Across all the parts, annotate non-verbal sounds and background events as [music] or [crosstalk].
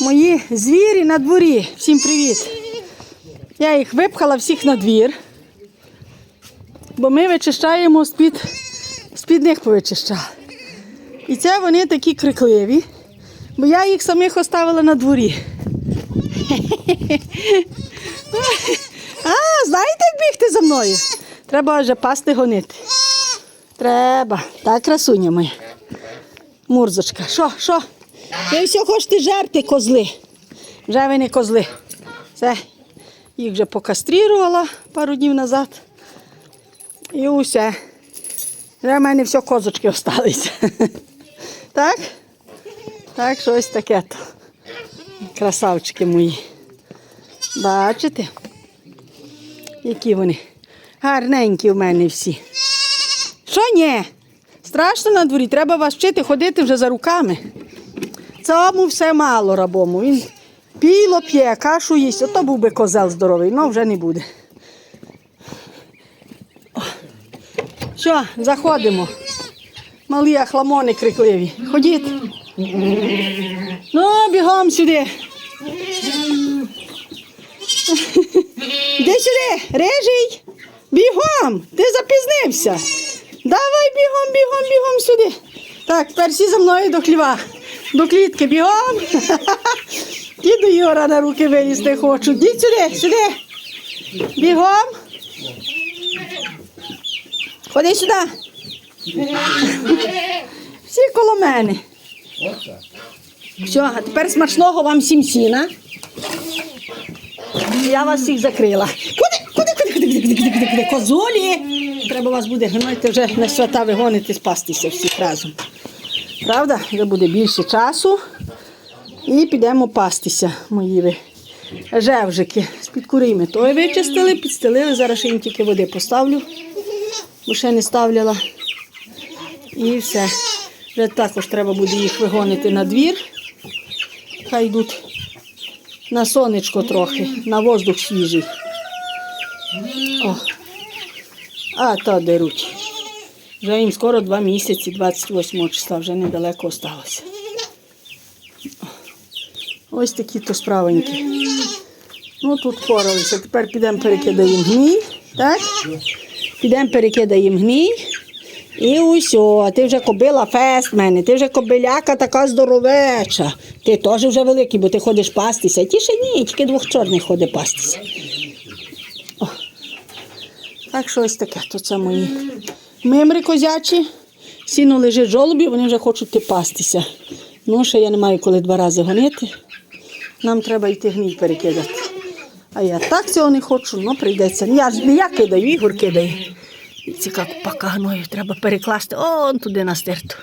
Мої звірі на дворі. Всім привіт. Я їх випхала всіх на двір, бо ми вичищаємо з-під, з-під них повичищали. І це вони такі крикливі, бо я їх самих оставила на дворі. [laughs] А, знаєте, як бігти за мною? Треба вже пасти гонити. Треба. Так, красуня моя. Мурзочка. Що, що? Ви все хочете жерти, козли. Вже ви не козли. Все. Їх вже покастрірувала пару днів назад. І усе. Вже в мене все козочки осталися. [laughs] Так? Так, щось таке то. Красавчики мої. Бачите? Які вони? Гарненькі в мене всі. Що ні? Страшно на дворі, треба вас вчити ходити вже за руками. Цьому все мало рабому. Він піло п'є, кашу їсть. Ото був би козел здоровий, але вже не буде. Що, заходимо. Малі ахламони крикливі. Ходіть. Ну, бігом сюди. Іди сюди, режий. Бігом, ти запізнився. Давай бігом, бігом, бігом сюди. Так, тепер всі за мною до хліва. До клітки бігом. Діду Юра на руки вилізти хочу. Діть сюди, сюди. Бігом. Ходи сюди. Всі коло мене. Все, а тепер смачного вам всім сіна. Я вас всіх закрила. Куди? Куди, куди, куди, куди, куди, куди, куди? Козулі? Треба вас буде гнати вже на свята вигонити, спастися всіх разом. Правда? Вже буде більше часу. І підемо пастися, мої. Жевжики. З-під кури ми той вичистили, підстелили. Зараз ще їм тільки води поставлю, бо ще не ставляла. І все. Вже також треба буде їх вигонити на двір. Хай йдуть на сонечко трохи, на воздух свіжий. О. А то деруть. Вже їм скоро два місяці, 28 числа, вже недалеко осталося. Ось такі то справенькі. Ну тут впоралися. Тепер підемо перекидаємо гній. Так? Підемо перекидаємо гній. І усьо, ти вже кобила фест в мене, ти вже кобиляка така здоровеча. Ти теж вже великий, бо ти ходиш пастися. Ті ще ні, тільки двох чорних ходить пастися. О. Так що ось таке, то це мої мимри козячі. Сіно лежить жолобі, вони вже хочуть ти пастися. Ну, ще я не маю коли два рази гонити. Нам треба йти гній перекидати. А я так цього не хочу, ну прийдеться. Я ж не я кидаю, Ігор кидає. Ціка купака гною треба перекласти он туди на стирту.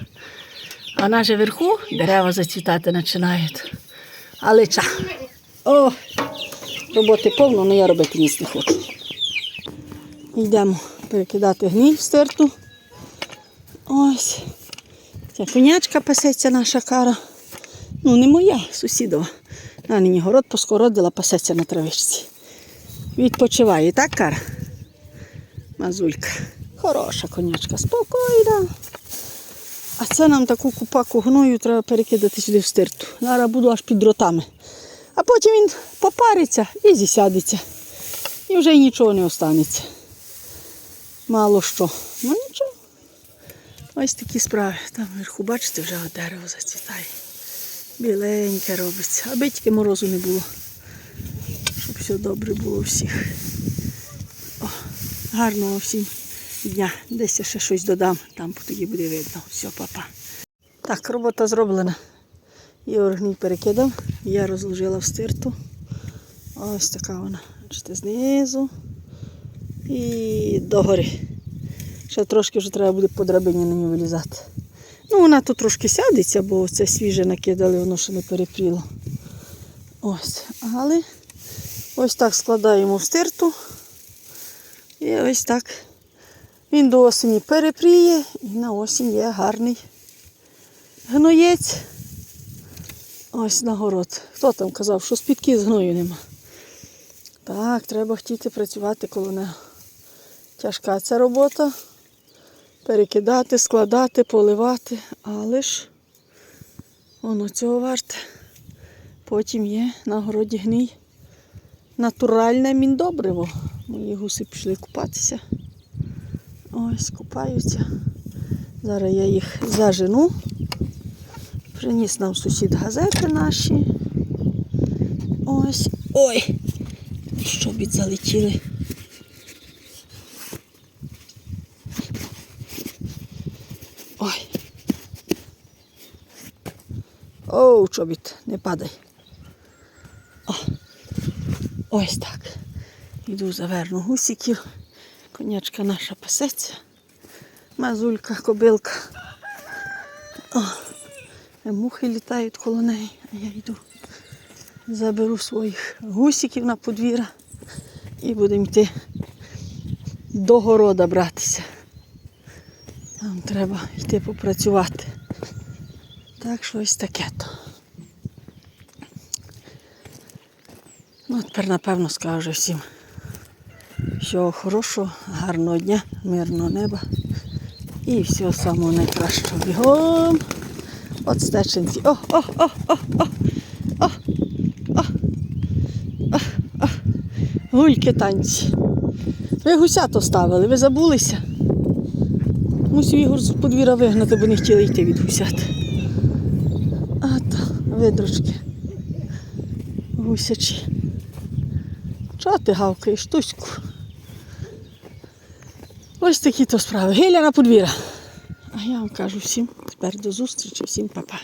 А вона же вверху дерева зацвітати починають. Але ча. О, роботи повно, але я робити ніс не хочу. Йдемо перекидати гній в стирту. Ось. Ця конячка пасеться наша кара. Ну, не моя, сусідова. На нині город поскородила, пасеться на травичці. Відпочиває, так, кара? Мазулька. Хороша конячка, спокійна. А це нам таку купаку гною треба перекидати сюди в стирту. Зараз буду аж під дротами. А потім він попариться і зісядеться. І вже й нічого не останеться. Мало що. Ну нічого. Ось такі справи. Там вверху, бачите, вже дерево зацвітає. Біленьке робиться. Аби тільки морозу не було. Щоб все добре було всіх. О, гарного всім дня. Десь я ще щось додам, там тоді буде видно. Все, папа. Так, робота зроблена. Ігор гній перекидав, я розложила в стирту. Ось така вона. Бачите, знизу і догори. Ще трошки вже треба буде по драбині на нього вилізати. Ну, вона тут трошки сядеться, бо це свіже накидали, воно ще не перепріло. Ось. Але ось так складаємо в стирту. І ось так. Він до осені перепріє і на осінь є гарний гноєць. Ось на город. Хто там казав, що з-під з гною нема. Так, треба хотіти працювати коло нього. Тяжка ця робота. Перекидати, складати, поливати, але ж Воно цього варте. Потім є на городі гній. Натуральне міндобриво. Мої гуси пішли купатися. Ось, купаються. Зараз я їх зажену. Приніс нам сусід газети наші. Ось. Ой! Щобіт залетіли. Оу, чобіт, не падай. О. Ось так. Іду заверну гусиків. Конячка наша пасеться. Мазулька, кобилка. О. е, Мухи літають коло неї, а я йду. Заберу своїх гусиків на подвір'я і будемо йти до города братися. Нам треба йти попрацювати. Так, щось таке то. Ну, тепер, напевно, скажу всім. Всього хорошого, гарного дня, мирного неба і всього самого найкращого бігом. От стеченці. О, о, о, о, о, о, о, о, о. Гульки танці. Ви гусято ставили, ви забулися? Мусив Ігор з подвір'я вигнати, бо не хотіли йти від гусят. Видручки. Гусячі. Чого ти гавкаєш, Туську? Ось такі то справи. Гиля на подвір'я. А я вам кажу всім тепер до зустрічі, всім па-па.